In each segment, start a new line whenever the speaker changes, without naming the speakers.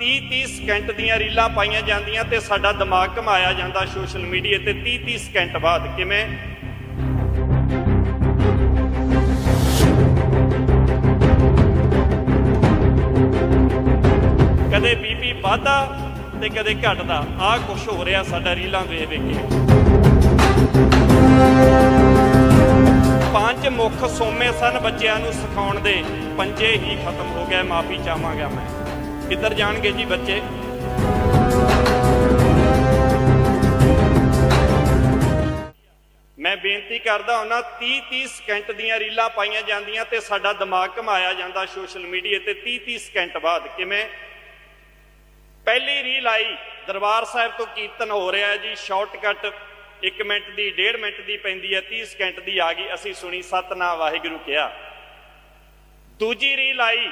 30-30 second ਦੀਆਂ ਰੀਲਾਂ ਪਾਈਆਂ ਜਾਂਦੀਆਂ ਤੇ ਸਾਡਾ ਦਿਮਾਗ ਘਮਾਇਆ ਜਾਂਦਾ ਸੋਸ਼ਲ ਮੀਡੀਆ ਤੇ 30-30 ਸਕਿੰਟ ਬਾਅਦ। ਕਿਵੇਂ? ਕਦੇ ਬੀਪੀ ਵੱਧਦਾ ਤੇ ਕਦੇ ਘਟਦਾ। ਆਹ ਕੁਝ ਹੋ ਰਿਹਾ ਸਾਡਾ ਰੀਲਾਂ ਵੇਖ ਵੇਖ ਕੇ। ਪੰਜ ਮੁੱਖ ਸੋਮੇ ਸਨ ਬੱਚਿਆਂ ਨੂੰ ਸਿਖਾਉਣ ਦੇ। ਪੰਜੇ ਹੀ ਖਤਮ ਹੋ ਗਏ, ਮਾਫੀ ਚਾਹਾਂਗਾ ਮੈਂ। ਕਿੱਧਰ ਜਾਣਗੇ ਜੀ ਬੱਚੇ? ਮੈਂ ਬੇਨਤੀ ਕਰਦਾ ਹਾਂ 30 30 ਸਕਿੰਟ ਦੀਆਂ ਰੀਲਾਂ ਪਾਈਆਂ ਜਾਂਦੀਆਂ ਤੇ ਸਾਡਾ ਦਿਮਾਗ ਘਮਾਇਆ ਜਾਂਦਾ ਸੋਸ਼ਲ ਮੀਡੀਆ ਤੇ 30 30 ਸਕਿੰਟ ਬਾਅਦ। ਕਿਵੇਂ? ਪਹਿਲੀ ਰੀਲ ਆਈ, ਦਰਬਾਰ ਸਾਹਿਬ ਤੋਂ ਕੀਰਤਨ ਹੋ ਰਿਹਾ ਹੈ ਜੀ ਸ਼ਾਰਟਕਟ 1 ਮਿੰਟ ਦੀ 1.5 ਮਿੰਟ ਦੀ ਪੈਂਦੀ ਹੈ 30 ਸਕਿੰਟ ਦੀ ਆ ਗਈ, ਅਸੀਂ ਸੁਣੀ, ਸਤਨਾਮ ਵਾਹਿਗੁਰੂ ਕਿਹਾ। ਦੂਜੀ ਰੀਲ ਆਈ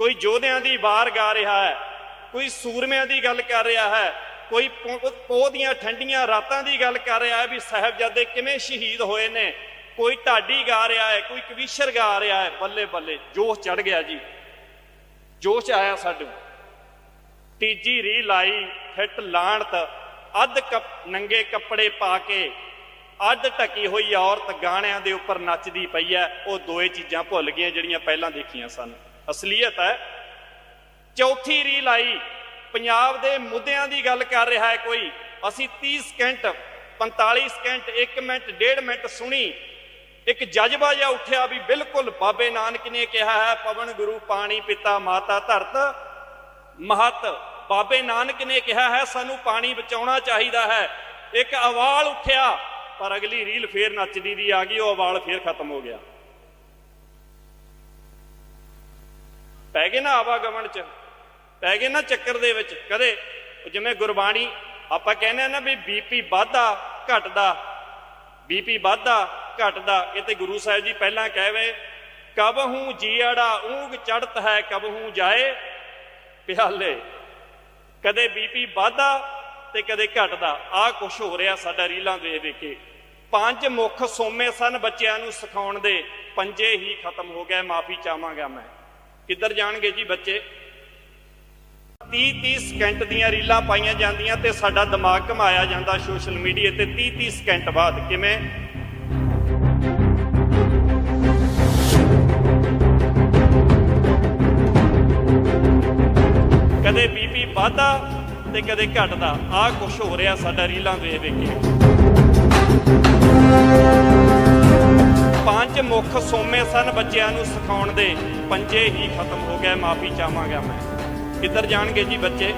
ਕੋਈ ਯੋਧਿਆਂ ਦੀ ਵਾਰ ਗਾ ਰਿਹਾ ਹੈ, ਕੋਈ ਸੂਰਮਿਆਂ ਦੀ ਗੱਲ ਕਰ ਰਿਹਾ ਹੈ, ਕੋਈ ਪੋ- ਪੋਹ ਦੀਆਂ ਠੰਡੀਆਂ ਰਾਤਾਂ ਦੀ ਗੱਲ ਕਰ ਰਿਹਾ ਹੈ ਵੀ ਸਾਹਿਬਜ਼ਾਦੇ ਕਿਵੇਂ ਸ਼ਹੀਦ ਹੋਏ ਨੇ। ਕੋਈ ਢਾਡੀ ਗਾ ਰਿਹਾ ਹੈ, ਕੋਈ ਕਵੀਸ਼ਰ ਗਾ ਰਿਹਾ ਹੈ, ਬੱਲੇ ਬੱਲੇ, ਜੋਸ਼ ਚੜ ਗਿਆ ਜੀ। ਜੋਸ਼ ਆਇਆ ਸਾਡੇ। ਤੀਜੀ ਰੀ ਲਾਈ, ਫਿੱਟ ਲਾਣਤ, ਅੱਧ ਕੱਪ ਨੰਗੇ ਕੱਪੜੇ ਪਾ ਕੇ, ਅੱਧ ਟਕੀ ਹੋਈ ਔਰਤ ਗਾਣਿਆਂ ਦੇ ਉੱਪਰ ਨੱਚਦੀ ਪਈ ਐ ਉਹ ਦੋਏ ਚੀਜ਼ਾਂ ਭੁੱਲ ਗਈਆਂ ਜਿਹੜੀਆਂ ਪਹਿਲਾਂ ਦੇਖੀਆਂ ਸਨ। ਅਸਲੀਅਤ ਹੈ। ਚੌਥੀ ਰੀਲ ਆਈ। ਪੰਜਾਬ ਦੇ ਮੁੱਦਿਆਂ ਦੀ ਗੱਲ ਕਰ ਰਿਹਾ ਹੈ ਕੋਈ। ਅਸੀਂ 30 ਸਕਿੰਟ 45 ਸਕਿੰਟ 1 ਮਿੰਟ 1.5 ਮਿੰਟ ਸੁਣੀ। ਇੱਕ ਜਜ਼ਬਾ ਜਿਹਾ ਉੱਠਿਆ ਵੀ ਬਿਲਕੁਲ ਬਾਬੇ ਨਾਨਕ ਨੇ ਕਿਹਾ ਹੈ, ਪਵਨ ਗੁਰੂ, ਪਾਣੀ ਪਿਤਾ, ਮਾਤਾ ਧਰਤ। ਮਹਤ, ਬਾਬੇ ਨਾਨਕ ਨੇ ਕਿਹਾ ਹੈ, ਸਾਨੂੰ ਪਾਣੀ ਬਚਾਉਣਾ ਚਾਹੀਦਾ ਹੈ। ਇੱਕ ਅਵਾਲ ਉੱਠਿਆ, ਪਰ ਅਗਲੀ ਰੀਲ ਫੇਰ ਨੱਚਦੀ ਦੀ ਆ ਗਈ, ਉਹ ਅਵਾਲ ਫੇਰ ਖਤਮ ਹੋ ਗਿਆ। ਪੈ ਗਏ ਨਾ ਆਵਾਗਮਨ ਚ, ਪੈ ਗਏ ਨਾ ਚੱਕਰ ਦੇ ਵਿੱਚ, ਕਦੇ ਜਿਵੇਂ ਗੁਰਬਾਣੀ ਆਪਾਂ ਕਹਿੰਦੇ ਆ ਨਾ ਵੀ ਬੀਪੀ ਵੱਧਦਾ, ਘਟਦਾ, ਬੀਪੀ ਵੱਧਦਾ, ਘਟਦਾ, ਇਹ ਤੇ ਗੁਰੂ ਸਾਹਿਬ ਜੀ ਪਹਿਲਾਂ ਕਹਿਵੇ ਕਬਹੂ ਜੀੜਾ ਊਗ ਚੜਤ ਹੈ ਕਬਹੂ ਜਾਏ, ਪਿਆਲੇ, ਕਦੇ ਬੀਪੀ ਵੱਧਦਾ ਤੇ ਕਦੇ ਘਟਦਾ, ਆਹ ਕੁਝ ਹੋ ਰਿਹਾ ਸਾਡਾ ਰੀਲਾਂ ਦੇ ਵੇਖੇ। ਪੰਜ ਮੁੱਖ ਸੋਮੇ ਸਨ ਬੱਚਿਆਂ ਨੂੰ ਸਿਖਾਉਣ ਦੇ, ਪੰਜੇ ਹੀ ਖਤਮ ਹੋ ਗਏ, ਮਾਫੀ ਚਾਹਾਂਗਾ ਮੈਂ। ਕਿੱਧਰ ਜਾਣਗੇ ਜੀ ਬੱਚੇ? 30 30 ਸਕਿੰਟ ਦੀਆਂ ਰੀਲਾਂ ਪਾਈਆਂ ਜਾਂਦੀਆਂ ਤੇ ਸਾਡਾ ਦਿਮਾਗ ਘਮਾਇਆ ਜਾਂਦਾ ਸੋਸ਼ਲ ਮੀਡੀਆ ਤੇ 30 30 ਸਕਿੰਟ ਬਾਅਦ। ਕਿਵੇਂ? ਕਦੇ ਬੀਪੀ ਵੱਧਦਾ ਤੇ ਕਦੇ ਘਟਦਾ। ਆਹ ਕੁਝ ਹੋ ਰਿਹਾ ਸਾਡਾ ਰੀਲਾਂ ਵੇਖ ਵੇਖ ਕੇ। ਪੰਜ ਮੁੱਖ ਸੋਮੇ ਸਨ ਬੱਚਿਆਂ ਨੂੰ ਸਿਖਾਉਣ ਦੇ। ਪੰਜੇ ਹੀ ਖਤਮ ਹੋ ਗਏ, ਮਾਫੀ ਚਾਹਾਂਗਾ ਮੈਂ। ਕਿੱਧਰ ਜਾਣਗੇ ਜੀ ਬੱਚੇ?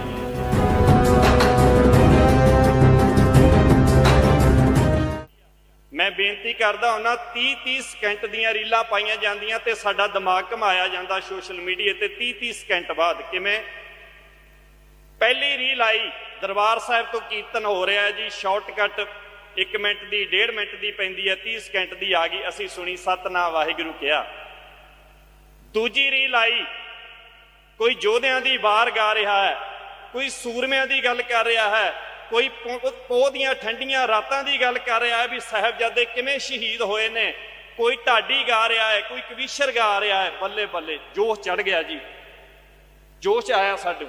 ਮੈਂ ਬੇਨਤੀ ਕਰਦਾ ਉਹਨਾਂ 30 30 ਸਕਿੰਟ ਦੀਆਂ ਰੀਲਾਂ ਪਾਈਆਂ ਜਾਂਦੀਆਂ ਤੇ ਸਾਡਾ ਦਿਮਾਗ ਘਮਾਇਆ ਜਾਂਦਾ ਸੋਸ਼ਲ ਮੀਡੀਆ ਤੇ 30 30 ਸਕਿੰਟ ਬਾਅਦ। ਕਿਵੇਂ? ਪਹਿਲੀ ਰੀਲ ਆਈ, ਦਰਬਾਰ ਸਾਹਿਬ ਤੋਂ ਕੀਰਤਨ ਹੋ ਰਿਹਾ ਜੀ, ਸ਼ਾਰਟਕਟ। 1 ਮਿੰਟ ਦੀ 1.5 ਮਿੰਟ ਦੀ ਪੈਂਦੀ ਹੈ 30 ਸਕਿੰਟ ਦੀ ਆ ਗਈ। ਅਸੀਂ ਸੁਣੀ, ਸਤਨਾਮ ਵਾਹਿਗੁਰੂ ਕਿਹਾ। ਦੂਜੀ ਰੀਲ ਆਈ। ਕੋਈ ਯੋਧਿਆਂ ਦੀ ਵਾਰ ਗਾ ਰਿਹਾ ਹੈ, ਕੋਈ ਸੂਰਮਿਆਂ ਦੀ ਗੱਲ ਕਰ ਰਿਹਾ ਹੈ, ਕੋਈ ਪੋ- ਪੋਹ ਦੀਆਂ ਠੰਡੀਆਂ ਰਾਤਾਂ ਦੀ ਗੱਲ ਕਰ ਰਿਹਾ ਹੈ ਵੀ ਸਾਹਿਬਜ਼ਾਦੇ ਕਿਵੇਂ ਸ਼ਹੀਦ ਹੋਏ ਨੇ। ਕੋਈ ਢਾਡੀ ਗਾ ਰਿਹਾ ਹੈ, ਕੋਈ ਕਵੀਸ਼ਰ ਗਾ ਰਿਹਾ ਹੈ। ਬੱਲੇ ਬੱਲੇ, ਜੋਸ਼ ਚੜ ਗਿਆ ਜੀ। ਜੋਸ਼ ਆਇਆ ਸਾਡੇ।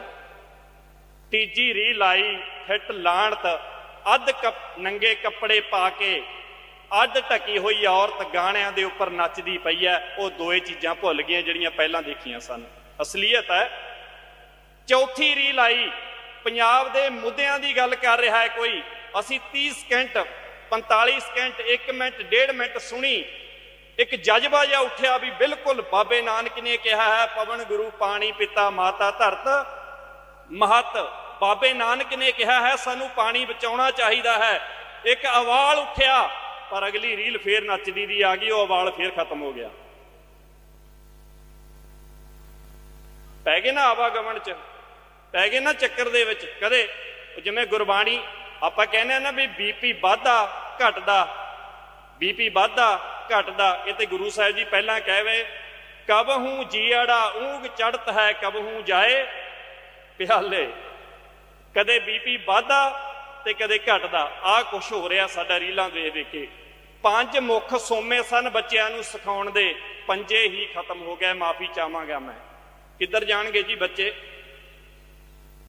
ਤੀਜੀ ਰੀਲ ਆਈ, ਫਿੱਟ ਲਾਣਤ ਅੱਧ ਕੱਪ ਨੰਗੇ ਕੱਪੜੇ ਪਾ ਕੇ, ਅੱਧ ਟਕੀ ਹੋਈ ਔਰਤ ਗਾਣਿਆਂ ਦੇ ਉੱਪਰ ਨੱਚਦੀ ਪਈ ਐ। ਉਹ ਦੋਏ ਚੀਜ਼ਾਂ ਭੁੱਲ ਗਈਆਂ ਜਿਹੜੀਆਂ ਪਹਿਲਾਂ ਦੇਖੀਆਂ ਸਨ। ਅਸਲੀਅਤ ਹੈ ਚੌਥੀ ਰੀਲ ਆਈ। ਪੰਜਾਬ ਦੇ ਮੁੱਦਿਆਂ ਦੀ ਗੱਲ ਕਰ ਰਿਹਾ ਹੈ ਕੋਈ। ਅਸੀਂ 30 ਸਕਿੰਟ 45 ਸਕਿੰਟ 1 ਮਿੰਟ 1.5 ਮਿੰਟ ਸੁਣੀ। ਇੱਕ ਜਜ਼ਬਾ ਜਿਹਾ ਉੱਠਿਆ ਵੀ ਬਿਲਕੁਲ ਬਾਬੇ ਨਾਨਕ ਨੇ ਕਿਹਾ ਹੈ, ਪਵਨ ਗੁਰੂ, ਪਾਣੀ ਪਿਤਾ, ਮਾਤਾ, ਧਰਤ, ਮਹਤ। ਬਾਬੇ ਨਾਨਕ ਨੇ ਕਿਹਾ ਹੈ, ਸਾਨੂੰ ਪਾਣੀ ਬਚਾਉਣਾ ਚਾਹੀਦਾ ਹੈ। ਇੱਕ ਅਵਾਲ ਉੱਠਿਆ, ਪਰ ਅਗਲੀ ਰੀਲ ਫੇਰ ਨੱਚਦੀ ਦੀ ਆ ਗਈ, ਉਹ ਅਵਾਲ ਫੇਰ ਖਤਮ ਹੋ ਗਿਆ। ਪੈ ਗਏ ਨਾ ਆਵਾਗਮਨ ਚ, ਪੈ ਗਏ ਨਾ ਚੱਕਰ ਦੇ ਵਿੱਚ, ਕਦੇ ਜਿਵੇਂ ਗੁਰਬਾਣੀ ਆਪਾਂ ਕਹਿੰਦੇ ਆ ਨਾ ਵੀ ਬੀਪੀ ਵੱਧਦਾ, ਘਟਦਾ, ਬੀਪੀ ਵੱਧਦਾ, ਘਟਦਾ, ਇਹ ਤੇ ਗੁਰੂ ਸਾਹਿਬ ਜੀ ਪਹਿਲਾਂ ਕਹਿਵੇ ਕਬਹੂ ਜੀੜਾ ਊਗ ਚੜਤ ਹੈ ਕਬਹੂ ਜਾਏ, ਪਿਆਲੇ। ਕਦੇ ਬੀਪੀ ਵਾਧਾ ਤੇ ਕਦੇ ਘਟਦਾ। ਆਹ ਕੁਝ ਹੋ ਰਿਹਾ ਸਾਡਾ ਰੀਲਾਂ ਵੇਖ ਵੇਖ। ਕੇ ਪੰਜ ਮੁੱਖ ਸੋਮੇ ਸਨ ਬੱਚਿਆਂ ਨੂੰ ਸਿਖਾਉਣ ਦੇ। ਪੰਜੇ ਹੀ ਖਤਮ ਹੋ ਗਏ, ਮਾਫੀ ਚਾਹਾਂਗਾ ਮੈਂ। ਕਿੱਧਰ ਜਾਣਗੇ ਜੀ ਬੱਚੇ?